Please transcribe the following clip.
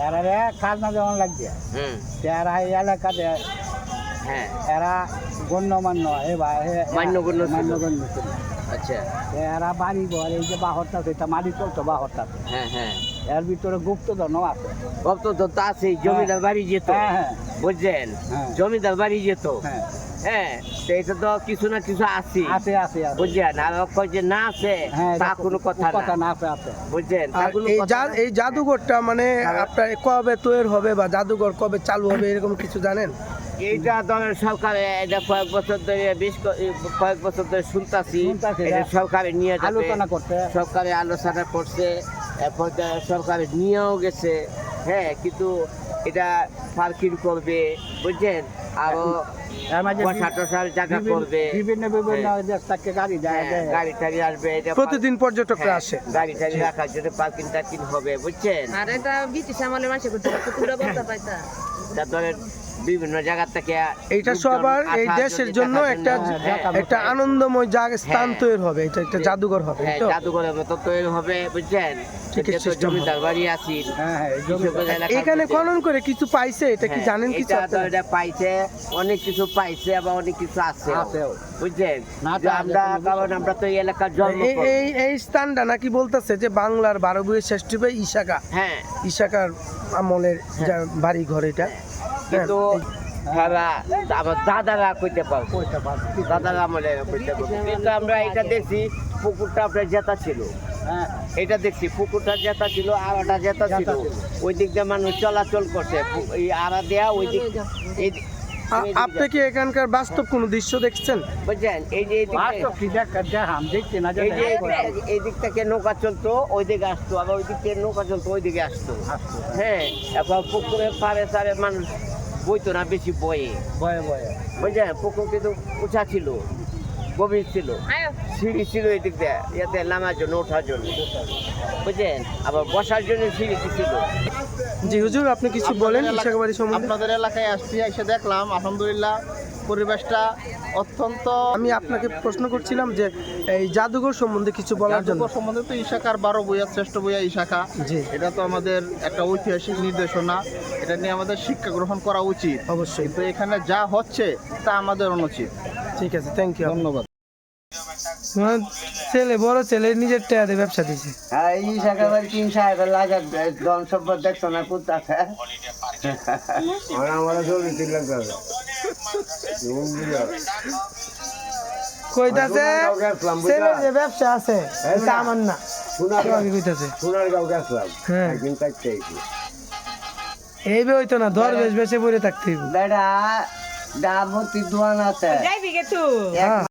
এরা খাজনা যেমন হুম। এরা এই এলাকাতে হ্যাঁ। এরা গণ্যমান্য এবার মান্যগণ্য ছিল। মান্যগণ্য ছিল। আচ্ছা। এরা বাড়ি ঘর এই যে বাহরটা এটা মারি চলতো বাহরটাতে হ্যাঁ হ্যাঁ। এর ভিতরে গুপ্তধনও আছে। কত তো তো আছে জমিদার বাড়ি যেত। হ্যাঁ হ্যাঁ। বুঝছেন? হ্যাঁ। জমিদার বাড়ি যেত। হ্যাঁ হ্যাঁ তো এটা তো কিছু না কিছু আছে আছে আছে আছে। বুঝছেন আর কয় যে না আছে তা কোনো কথা কথা না আছে আছে। বুঝছেন এই জাদুঘরটা মানে আপনার কবে তৈরি হবে বা জাদুঘর কবে চালু হবে এরকম কিছু জানেন? এইটা ধরেন সরকারে এটা কয়েক বছর ধরে বেশ কয়েক বছর ধরে শুনতাছি। এটা। সরকারে নিয়ে যাবে। আলোচনা করতে সরকারে আলোচনা করছে এরপর সরকারে নিয়েও গেছে। হ্যাঁ কিন্তু এটা পার্কিং করবে বুঝছেন আরও বিভিন্ন- করবে। বিভিন্ন বিভিন্ন হ্যাঁ। থেকে গাড়ি যায় হ্যাঁ, গাড়ি টাড়ি আসবে প্রতিদিন পর্যটকরা হ্যাঁ, আসে। গাড়ি টাড়ি রাখার জন্য পার্কিং টার্কিং হবে বুঝছেন? আর এটা ব্রিটিশ আমলে পুরো বলতে পাইতা। বিভিন্ন জায়গা থেকে এইটা লোকজন সবার এই দেশের জন্য, একটা হ্যাঁ, হ্যাঁ, একটা আনন্দময় জায়গা স্থান হ্যাঁ। তৈরি হবে এটা একটা জাদুঘর হবে হ্যাঁ তো। জাদুঘরের মতো তৈরি হবে বুঝছেন? এটা তো হ্যাঁ হ্যাঁ এখানে খনন করে কিছু পাইছে এটা কি হ্যাঁ, জানেন কিছু এটা তো? এটা পাইছে অনেক কিছু পাইছে আবার অনেক কিছু আছে। বুঝছেন? তো আমরা কারণ আমরা তো এই এলাকার জন্ম এই এই স্থানটা নাকি বলতেছে যে বাংলার বারো বইয়ের শ্রেষ্ঠ ইশাকা। হ্যাঁ। ইশাকার আমলের বাড়ি ঘর এটা। কিন্তু তারা আমার দাদারা কইতে পারব। দাদারা আমলে কইতে পারব। কিন্তু আমরা এটা দেখছি পুকুরটা আপনার জেতা ছিল। হ্যাঁ। এটা দেখছি পুকুরটা জেতা ছিল আর ওটা জেতা ছিল। জেতা ছিল। ওই দিক দিয়ে মানুষ চলাচল করছে এই আড়া দেয়া ওই দিক আপনি কি এখানকার বাস্তব কোনো দৃশ্য দেখছেন? বুঝছেন? এই যে এই দিক বাস্তব দিয়ে- কি দেখ দেখাম দেখছি না যে এই যে এই দিক থেকে- নৌকা চলতো ওই দিকে আসতো। আবার ওই দিক থেকে নৌকা চলতো ওই দিকে আসতো। আসতো। হ্যাঁ এখন পুকুরের পারে সারে মানুষ বইতো না বেশি বয়ে বয়ে। বয়ে বুঝলেন পুকুর কিন্তু উঁচা ছিল গভীর ছিল। সিঁড়ি ছিল এই দিক দিয়ে ইয়াতে নামার জন্য ওঠার জন্য। বুঝলেন? আবার বসার জন্য সিঁড়ি ছিল। জি হুজুর আপনি কিছু বলেন আপনাদের এলাকায় আসছি এসে দেখলাম আলহামদুলিল্লাহ। পরিবেশটা অত্যন্ত আমি আপনাকে প্রশ্ন করছিলাম যে এই জাদুঘর সম্বন্ধে কিছু বলার জন্য। সম্বন্ধে তো ইশাকার বারো বইয়া শ্রেষ্ঠ বইয়া ইশাকা জি। এটা তো আমাদের একটা ঐতিহাসিক নির্দেশনা। এটা নিয়ে আমাদের শিক্ষা গ্রহণ করা উচিত। অবশ্যই। তো এখানে যা হচ্ছে তা আমাদের অনুচিত। ঠিক আছে থ্যাংক ইউ ধন্যবাদ। ছেলে বড় ছেলে নিজের টেয়ারে ব্যবসা দিছে। হ্যাঁ এই কিং সাহেবের লাগার জন সম্পদ দেখছ না কোথাছে আমরা জমি তিন লাখ কইতাছে গেছিলাম, বুঝলা? ছেলের যে ব্যবসা আছে এটা আমার না। কইতাছে। সোনার গাঁও গেছিলাম হ্যাঁ। একদিন থাকতে এই বে হইতো না ধর বেশ বেশে পড়ে থাকতে বেড়া ডাবতি দোয়ান আছে। যাইবি গে তুই হ্যাঁ।